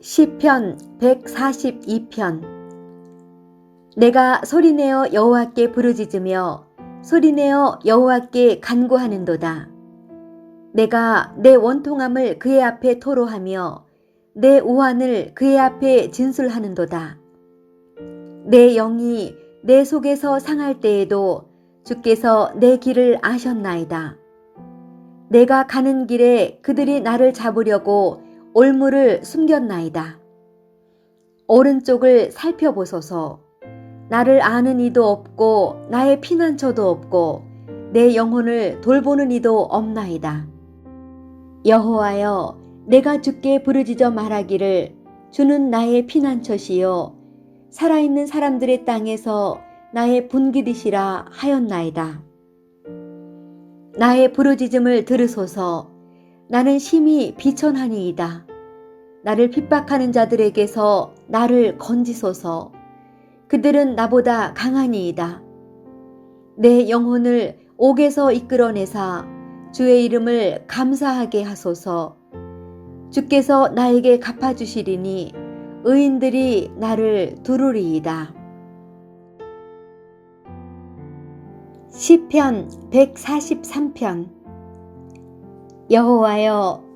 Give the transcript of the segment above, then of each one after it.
시편 142편 내가 소리내어 여호와께 부르짖으며 소리내어 여호와께 간구하는도다. 내가 내 원통함을 그의 앞에 토로하며 내 우환을 그의 앞에 진술하는도다. 내 영이 내 속에서 상할 때에도 주께서 내 길을 아셨나이다. 내가 가는 길에 그들이 나를 잡으려고 올무를 숨겼나이다. 오른쪽을 살펴보소서. 나를 아는 이도 없고 나의 피난처도 없고 내 영혼을 돌보는 이도 없나이다. 여호와여, 내가 주께 부르짖어 말하기를 주는 나의 피난처시요 살아있는 사람들의 땅에서 나의 분기디시라 하였나이다. 나의 부르짖음을 들으소서. 나는 심히 비천하니이다. 나를 핍박하는 자들에게서 나를 건지소서. 그들은 나보다 강하니이다. 내 영혼을 옥에서 이끌어내사 주의 이름을 감사하게 하소서. 주께서 나에게 갚아주시리니 의인들이 나를 두루리이다. 시편 143편 여호와여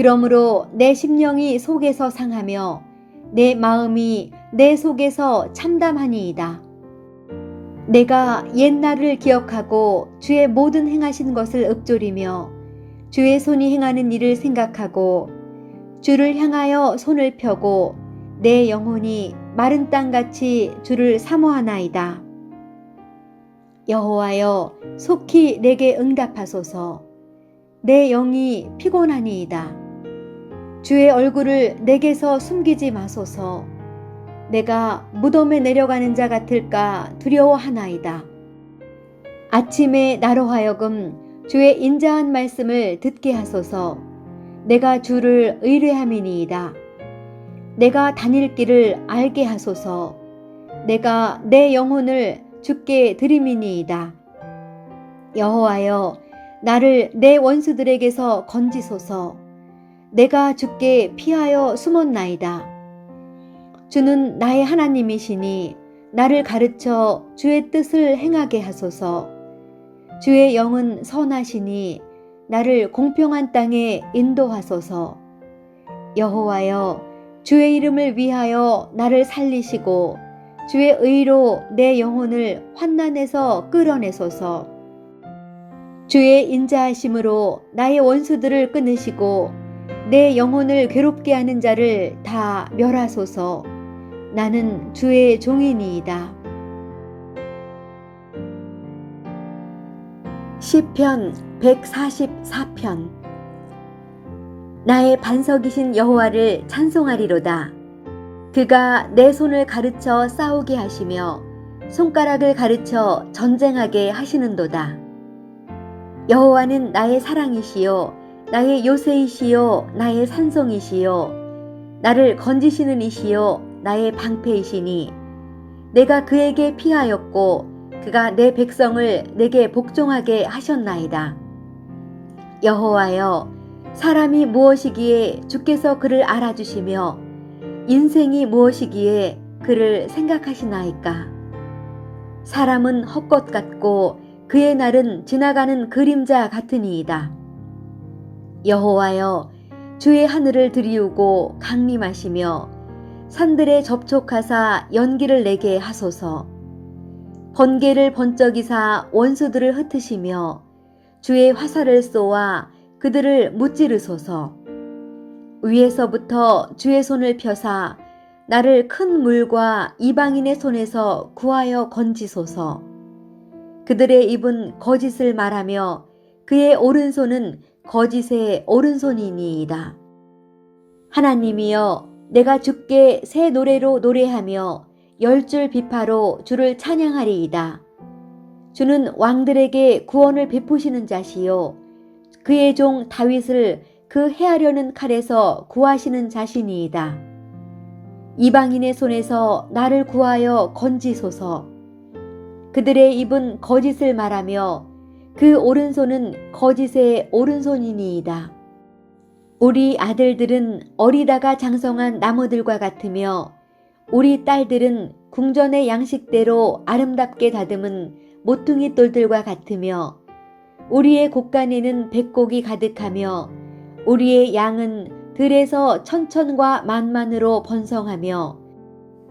그러므로 내 심령이 속에서 상하며 내 마음이 내 속에서 참담하니이다. 내가 옛날을 기억하고 주의 모든 행하신 것을 읊조리며 주의 손이 행하는 일을 생각하고 주를 향하여 손을 펴고 내 영혼이 마른 땅같이 주를 사모하나이다. 여호와여 속히 내게 응답하소서. 내 영이 피곤하니이다. 주의 얼굴을 내게서 숨기지 마소서. 내가 무덤에 내려가는 자 같을까 두려워하나이다. 아침에 나로 하여금 주의 인자한 말씀을 듣게 하소서. 내가 주를 의뢰함이니이다. 내가 다닐 길을 알게 하소서. 내가 내 영혼을 주께 드림이니이다. 여호와여, 나를 내 원수들에게서 건지소서. 내가 주께 피하여 숨었나이다. 주는 나의 하나님이시니 나를 가르쳐 주의 뜻을 행하게 하소서. 주의 영은 선하시니 나를 공평한 땅에 인도하소서. 여호와여, 주의 이름을 위하여 나를 살리시고 주의 의로 내 영혼을 환난에서 끌어내소서. 주의 인자하심으로 나의 원수들을 끊으시고 내 영혼을 괴롭게 하는 자를 다 멸하소서. 나는 주의 종이니이다. 시편 144편 나의 반석이신 여호와를 찬송하리로다. 그가 내 손을 가르쳐 싸우게 하시며 손가락을 가르쳐 전쟁하게 하시는도다. 여호와는 나의 사랑이시요 나의 요새이시요 나의 산성이시요 나를 건지시는 이시요 나의 방패이시니 내가 그에게 피하였고 그가 내 백성을 내게 복종하게 하셨나이다. 여호와여 사람이 무엇이기에 주께서 그를 알아주시며 인생이 무엇이기에 그를 생각하시나이까? 사람은 헛것 같고 그의 날은 지나가는 그림자 같으니이다. 여호와여 주의 하늘을 들이우고 강림하시며 산들에 접촉하사 연기를 내게 하소서. 번개를 번쩍이사 원수들을 흩으시며 주의 화살을 쏘아 그들을 무찌르소서. 위에서부터 주의 손을 펴사 나를 큰 물과 이방인의 손에서 구하여 건지소서. 그들의 입은 거짓을 말하며 그의 오른손은 거짓의 오른손이니이다. 하나님이여 내가 주께 새 노래로 노래하며 열 줄 비파로 주를 찬양하리이다. 주는 왕들에게 구원을 베푸시는 자시요 그의 종 다윗을 그 해하려는 칼에서 구하시는 자신이이다. 이방인의 손에서 나를 구하여 건지소서. 그들의 입은 거짓을 말하며 그 오른손은 거짓의 오른손이니이다. 우리 아들들은 어리다가 장성한 나무들과 같으며 우리 딸들은 궁전의 양식대로 아름답게 다듬은 모퉁이 돌들과 같으며 우리의 곳간에는 백곡이 가득하며 우리의 양은 들에서 천천과 만만으로 번성하며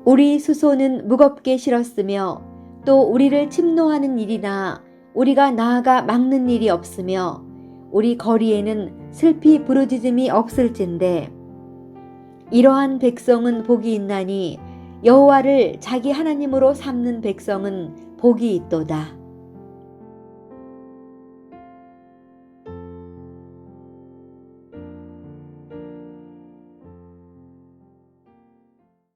우리 수소는 무겁게 실었으며 또 우리를 침노하는 일이나 우리가 나아가 막는 일이 없으며 우리 거리에는 슬피 부르짖음이 없을진데 이러한 백성은 복이 있나니 여호와를 자기 하나님으로 삼는 백성은 복이 있도다.